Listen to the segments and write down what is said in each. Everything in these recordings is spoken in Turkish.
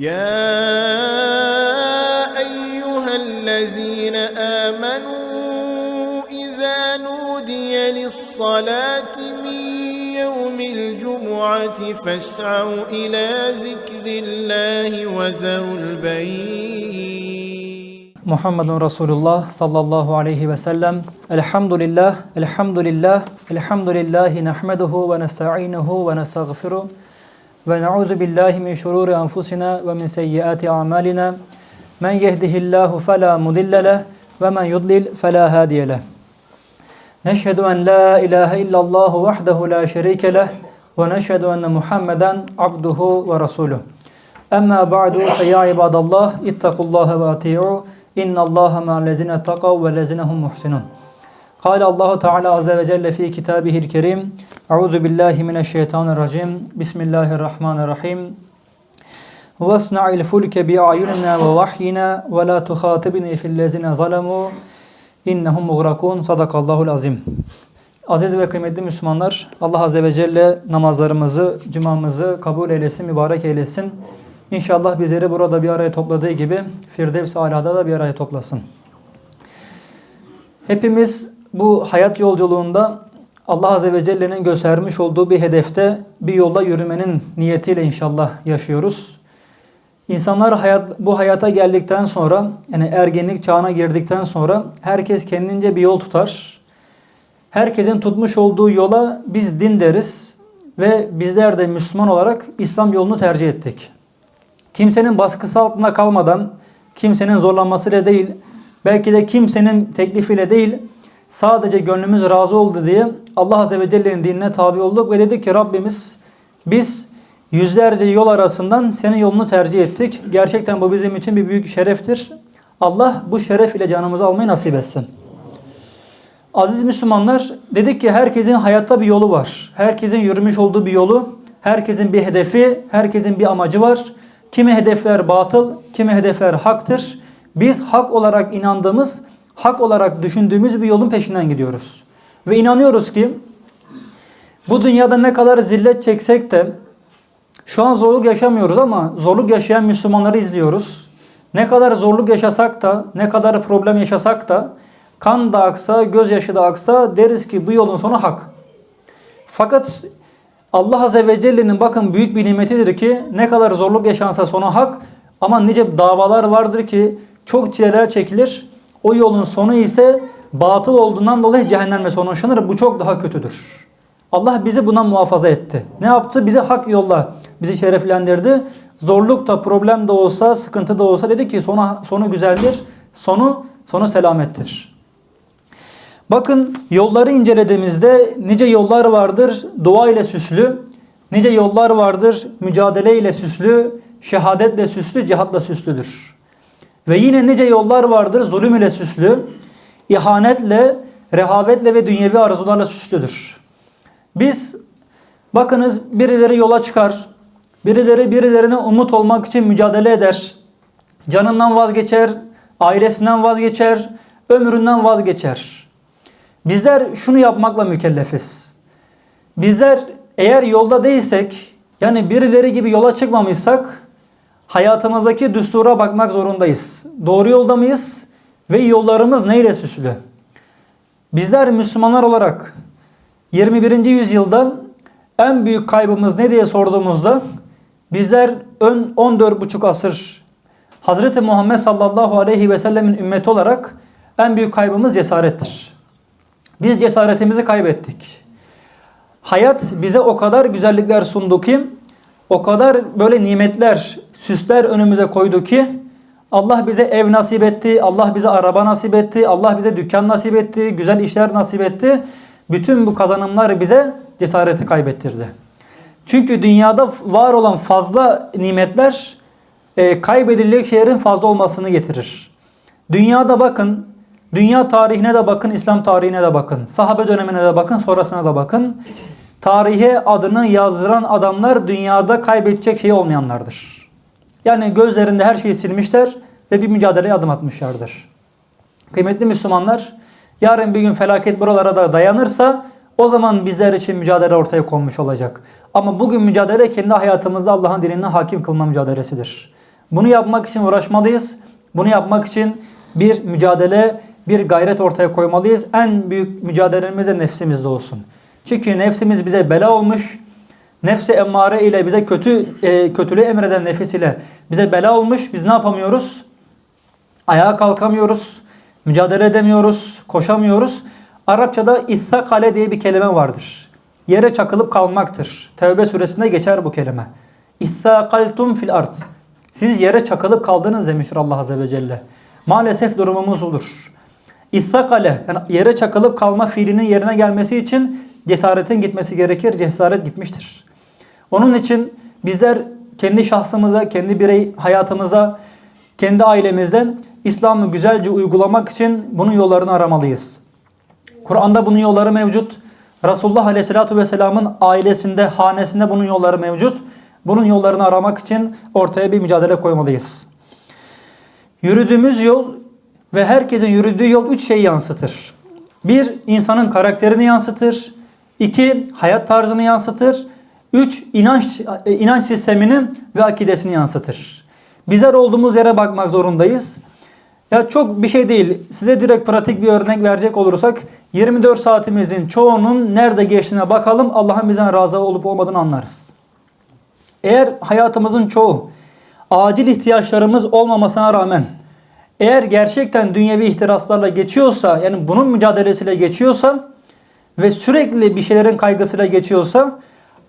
يا أيها الذين آمنوا إذا نودي للصلاة من يوم الجمعة فاسعوا إلى ذكر الله وذروا البيع محمد رسول الله صلى الله عليه وسلم. الحمد لله الحمد لله الحمد لله نحمده ونستعينه ونستغفره. ve na'udzu billahi min şururi enfusina ve min seyyiati amalina. Men yehdihillahu fela mudille ve men yudlil fela hadiye leh. Neşhedü en la ilahe illallah vahdehu la şerike leh ve neşhedü enne Muhammeden abduhu ve resuluh. Emma ba'du fe ya ibadallah ittakullaha ve ati'u innallaha ma'allezine takav ve lezinehum muhsinun. Kale Allahu Teala Azze ve Celle fi kitabihil kerim Euzu billahi mineşşeytanirracim. Bismillahirrahmanirrahim. Vasna'il fulke bi ayunina ve vahyina ve la tuhatibni fillezine zalemu innehum mugrakun. Sadakallahul azim. Aziz ve kıymetli Müslümanlar, Allah Azze ve Celle namazlarımızı, cumamızı kabul eylesin, mübarek eylesin. İnşallah bizleri burada bir araya topladığı gibi Firdevs Ala'da da bir araya toplasın. Hepimiz bu hayat yolculuğunda Allah Azze ve Celle'nin göstermiş olduğu bir hedefte bir yolda yürümenin niyetiyle inşallah yaşıyoruz. İnsanlar hayat, bu hayata geldikten sonra yani ergenlik çağına girdikten sonra herkes kendince bir yol tutar. Herkesin tutmuş olduğu yola biz din deriz ve bizler de Müslüman olarak İslam yolunu tercih ettik. Kimsenin baskısı altında kalmadan, kimsenin zorlanmasıyla değil, belki de kimsenin teklifiyle değil, sadece gönlümüz razı oldu diye Allah Azze ve Celle'nin dinine tabi olduk ve dedik ki Rabbimiz biz yüzlerce yol arasından senin yolunu tercih ettik. Gerçekten bu bizim için bir büyük şereftir. Allah bu şeref ile canımızı almayı nasip etsin. Aziz Müslümanlar dedik ki herkesin hayatta bir yolu var. Herkesin yürümüş olduğu bir yolu, herkesin bir hedefi, herkesin bir amacı var. Kimi hedefler batıl, kimi hedefler haktır. Biz hak olarak inandığımız, hak olarak düşündüğümüz bir yolun peşinden gidiyoruz. Ve inanıyoruz ki bu dünyada ne kadar zillet çeksek de şu an zorluk yaşamıyoruz ama zorluk yaşayan Müslümanları izliyoruz. Ne kadar zorluk yaşasak da, ne kadar problem yaşasak da, kan da aksa, gözyaşı da aksa deriz ki bu yolun sonu hak. Fakat Allah Azze ve Celle'nin bakın büyük bir nimetidir ki ne kadar zorluk yaşansa sonu hak ama nice davalar vardır ki çok çileler çekilir. O yolun sonu ise batıl olduğundan dolayı cehennemle sonuçlanır. Bu çok daha kötüdür. Allah bizi bundan muhafaza etti. Ne yaptı? Bizi hak yolla bizi şereflendirdi. Zorluk da problem de olsa, sıkıntı da olsa dedi ki sonu, sonu güzeldir. Sonu sonu selamettir. Bakın yolları incelediğimizde nice yollar vardır dua ile süslü, nice yollar vardır mücadele ile süslü, şehadetle süslü, cihatla süslüdür. Ve yine nice yollar vardır zulüm ile süslü, ihanetle, rehavetle ve dünyevi arzularla süslüdür. Biz bakınız birileri yola çıkar, birileri birilerine umut olmak için mücadele eder, canından vazgeçer, ailesinden vazgeçer, ömründen vazgeçer. Bizler şunu yapmakla mükellefiz. Bizler eğer yolda değilsek, yani birileri gibi yola çıkmamışsak, hayatımızdaki düstura bakmak zorundayız. Doğru yolda mıyız? Ve yollarımız neyle süslü? Bizler Müslümanlar olarak 21. yüzyılda en büyük kaybımız ne diye sorduğumuzda bizler ön 14,5 asır Hazreti Muhammed sallallahu aleyhi ve sellemin ümmeti olarak en büyük kaybımız cesarettir. Biz cesaretimizi kaybettik. Hayat bize o kadar güzellikler sundu ki, o kadar böyle nimetler, süsler önümüze koydu ki, Allah bize ev nasip etti, Allah bize araba nasip etti, Allah bize dükkan nasip etti, güzel işler nasip etti. Bütün bu kazanımlar bize cesareti kaybettirdi. Çünkü dünyada var olan fazla nimetler e, kaybedilecek şeylerin fazla olmasını getirir. Dünyada bakın, dünya tarihine de bakın, İslam tarihine de bakın, sahabe dönemine de bakın, sonrasına da bakın. Tarihe adını yazdıran adamlar dünyada kaybedecek şey olmayanlardır. Yani gözlerinde her şeyi silmişler ve bir mücadeleye adım atmışlardır. Kıymetli Müslümanlar, yarın bir gün felaket buralara da dayanırsa o zaman bizler için mücadele ortaya konmuş olacak. Ama bugün mücadele kendi hayatımızda Allah'ın dinine hakim kılma mücadelesidir. Bunu yapmak için uğraşmalıyız. Bunu yapmak için bir mücadele, bir gayret ortaya koymalıyız. En büyük mücadelemiz de nefsimizde olsun. Çünkü nefsimiz bize bela olmuş. Nefsi emmare ile bize kötü e, kötülüğü emreden nefis ile bize bela olmuş. Biz ne yapamıyoruz? Ayağa kalkamıyoruz. Mücadele edemiyoruz. Koşamıyoruz. Arapçada ithakale diye bir kelime vardır. Yere çakılıp kalmaktır. Tevbe suresinde geçer bu kelime. İthakaltum fil ard. Siz yere çakılıp kaldınız demiştir Allah Azze ve Celle. Maalesef durumumuz olur. İthakale yani yere çakılıp kalma fiilinin yerine gelmesi için cesaretin gitmesi gerekir. Cesaret gitmiştir. Onun için bizler kendi şahsımıza, kendi birey hayatımıza, kendi ailemizden İslam'ı güzelce uygulamak için bunun yollarını aramalıyız. Kur'an'da bunun yolları mevcut. Resulullah Aleyhisselatü Vesselam'ın ailesinde, hanesinde bunun yolları mevcut. Bunun yollarını aramak için ortaya bir mücadele koymalıyız. Yürüdüğümüz yol ve herkesin yürüdüğü yol üç şeyi yansıtır. Bir, insanın karakterini yansıtır. İki, hayat tarzını yansıtır. Üç, inanç, e, inanç sistemini ve akidesini yansıtır. Bizler olduğumuz yere bakmak zorundayız. Ya çok bir şey değil. Size direkt pratik bir örnek verecek olursak 24 saatimizin çoğunun nerede geçtiğine bakalım. Allah'ın bizden razı olup olmadığını anlarız. Eğer hayatımızın çoğu acil ihtiyaçlarımız olmamasına rağmen eğer gerçekten dünyevi ihtiraslarla geçiyorsa yani bunun mücadelesiyle geçiyorsa ve sürekli bir şeylerin kaygısıyla geçiyorsa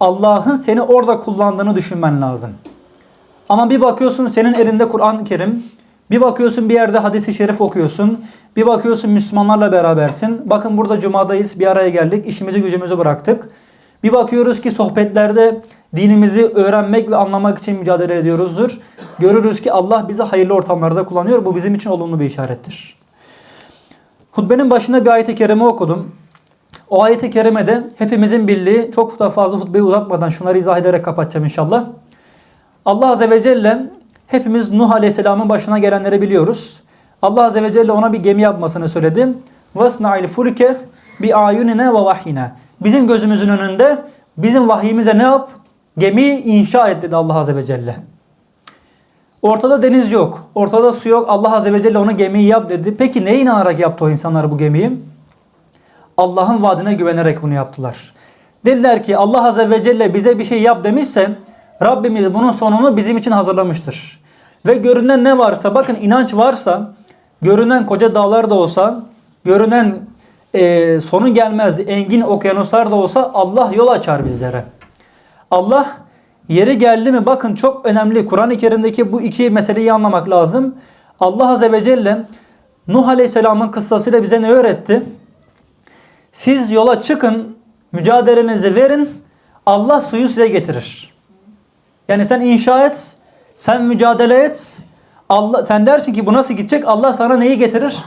Allah'ın seni orada kullandığını düşünmen lazım. Ama bir bakıyorsun senin elinde Kur'an-ı Kerim, bir bakıyorsun bir yerde hadisi şerif okuyorsun, bir bakıyorsun Müslümanlarla berabersin. Bakın burada cumadayız, bir araya geldik, işimizi gücümüzü bıraktık. Bir bakıyoruz ki sohbetlerde dinimizi öğrenmek ve anlamak için mücadele ediyoruzdur. Görürüz ki Allah bizi hayırlı ortamlarda kullanıyor. Bu bizim için olumlu bir işarettir. Hutbenin başında bir ayet-i kerime okudum. O ayet-i kerimede hepimizin bildiği, çok da fazla hutbeyi uzatmadan şunları izah ederek kapatacağım inşallah. Allah Azze ve Celle hepimiz Nuh Aleyhisselam'ın başına gelenleri biliyoruz. Allah Azze ve Celle ona bir gemi yapmasını söyledi. وَاسْنَعِ الْفُلْكَ بِعَيُنِنَا وَوَحْيِنَا Bizim gözümüzün önünde bizim vahyimize ne yap? Gemiyi inşa et dedi Allah Azze ve Celle. Ortada deniz yok. Ortada su yok. Allah Azze ve Celle ona gemiyi yap dedi. Peki neye inanarak yaptı o insanlar bu gemiyi? Allah'ın vaadine güvenerek bunu yaptılar. Dediler ki Allah Azze ve Celle bize bir şey yap demişse Rabbimiz bunun sonunu bizim için hazırlamıştır. Ve görünen ne varsa bakın inanç varsa görünen koca dağlar da olsa görünen e, sonu gelmez engin okyanuslar da olsa Allah yol açar bizlere. Allah yeri geldi mi bakın çok önemli Kur'an-ı Kerim'deki bu iki meseleyi anlamak lazım. Allah Azze ve Celle Nuh Aleyhisselam'ın kıssasıyla bize ne öğretti? Siz yola çıkın, mücadelenizi verin, Allah suyu size getirir. Yani sen inşa et, sen mücadele et. Allah sen dersin ki bu nasıl gidecek? Allah sana neyi getirir?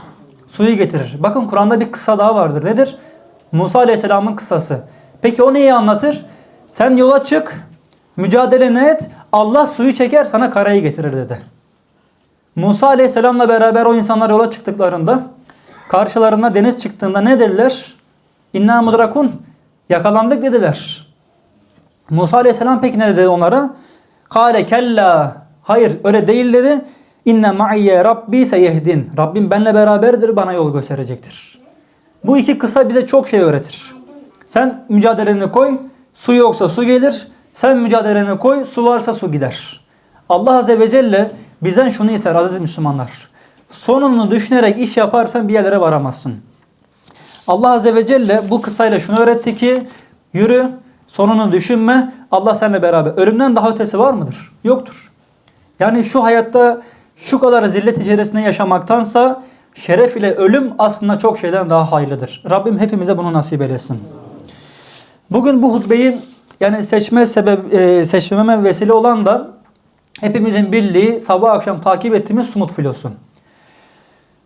Suyu getirir. Bakın Kur'an'da bir kıssa daha vardır. Nedir? Musa Aleyhisselam'ın kıssası. Peki o neyi anlatır? Sen yola çık, mücadeleni et, Allah suyu çeker sana karayı getirir dedi. Musa Aleyhisselam'la beraber o insanlar yola çıktıklarında karşılarına deniz çıktığında ne dediler? İnna mudrakun. Yakalandık dediler. Musa Aleyhisselam peki ne dedi onlara? Kale kella. Hayır öyle değil dedi. İnne ma'iyye rabbi seyehdin. Rabbim benle beraberdir bana yol gösterecektir. Bu iki kısa bize çok şey öğretir. Sen mücadeleni koy. Su yoksa su gelir. Sen mücadeleni koy. Su varsa su gider. Allah Azze ve Celle bizden şunu ister aziz Müslümanlar. Sonunu düşünerek iş yaparsan bir yerlere varamazsın. Allah Azze ve Celle bu kısayla şunu öğretti ki yürü sonunu düşünme Allah seninle beraber. Ölümden daha ötesi var mıdır? Yoktur. Yani şu hayatta şu kadar zillet içerisinde yaşamaktansa şeref ile ölüm aslında çok şeyden daha hayırlıdır. Rabbim hepimize bunu nasip eylesin. Bugün bu hutbeyi yani seçme sebep e, seçmeme vesile olan da hepimizin bildiği sabah akşam takip ettiğimiz sumut filosu.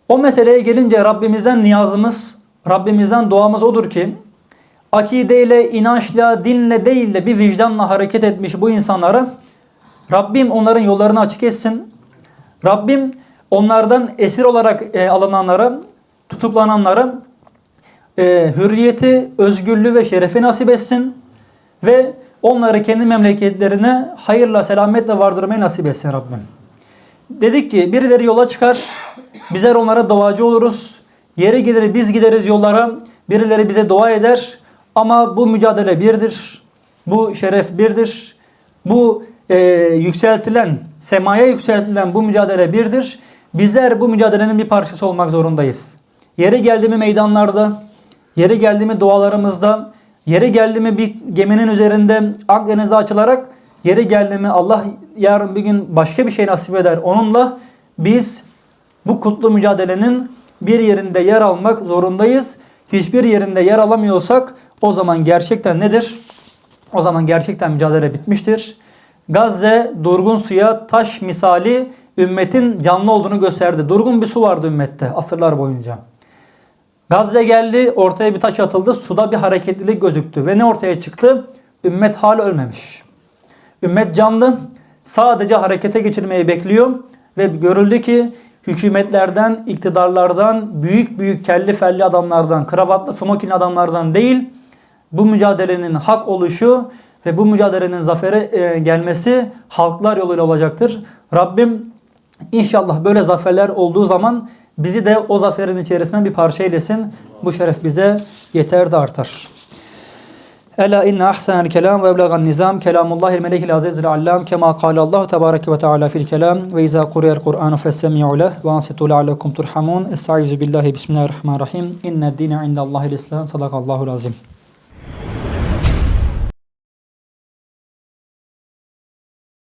O meseleye gelince Rabbimizden niyazımız, Rabbimizden duamız odur ki akideyle, inançla, dinle değil de bir vicdanla hareket etmiş bu insanlara Rabbim onların yollarını açık etsin. Rabbim onlardan esir olarak e, alınanlara, tutuklananlara e, hürriyeti, özgürlüğü ve şerefi nasip etsin. Ve onları kendi memleketlerine hayırla, selametle vardırmayı nasip etsin Rabbim. dedik ki birileri yola çıkar. Bizler onlara duacı oluruz. Yeri gelir biz gideriz yollara. Birileri bize dua eder. Ama bu mücadele birdir. Bu şeref birdir. Bu e, yükseltilen, semaya yükseltilen bu mücadele birdir. Bizler bu mücadelenin bir parçası olmak zorundayız. Yeri geldi mi meydanlarda, yeri geldi mi dualarımızda, yeri geldi mi bir geminin üzerinde Akdeniz'e açılarak, yeri geldi mi Allah yarın bir gün başka bir şey nasip eder. Onunla biz bu kutlu mücadelenin bir yerinde yer almak zorundayız. Hiçbir yerinde yer alamıyorsak o zaman gerçekten nedir? O zaman gerçekten mücadele bitmiştir. Gazze durgun suya taş misali ümmetin canlı olduğunu gösterdi. Durgun bir su vardı ümmette asırlar boyunca. Gazze geldi, ortaya bir taş atıldı, suda bir hareketlilik gözüktü. Ve ne ortaya çıktı? Ümmet hala ölmemiş. Ümmet canlı, sadece harekete geçirmeyi bekliyor. Ve görüldü ki hükümetlerden, iktidarlardan, büyük büyük kelli felli adamlardan, kravatlı smokin adamlardan değil, bu mücadelenin hak oluşu ve bu mücadelenin zafere e, gelmesi halklar yoluyla olacaktır. Rabbim inşallah böyle zaferler olduğu zaman bizi de o zaferin içerisinden bir parça eylesin. Bu şeref bize yeter de artar. Ela inne ahsenel kelam ve eblegan nizam kelamullahil melekil azizil allam kema kâle Allah tebareke ve teala fil kelam ve izâ kuriyel Kur'anu festemi'u leh ve ansitu leallekum turhamun. Estaizu billahi bismillahirrahmanirrahim. İnned dine indallahil islam. Sadakallahul azim.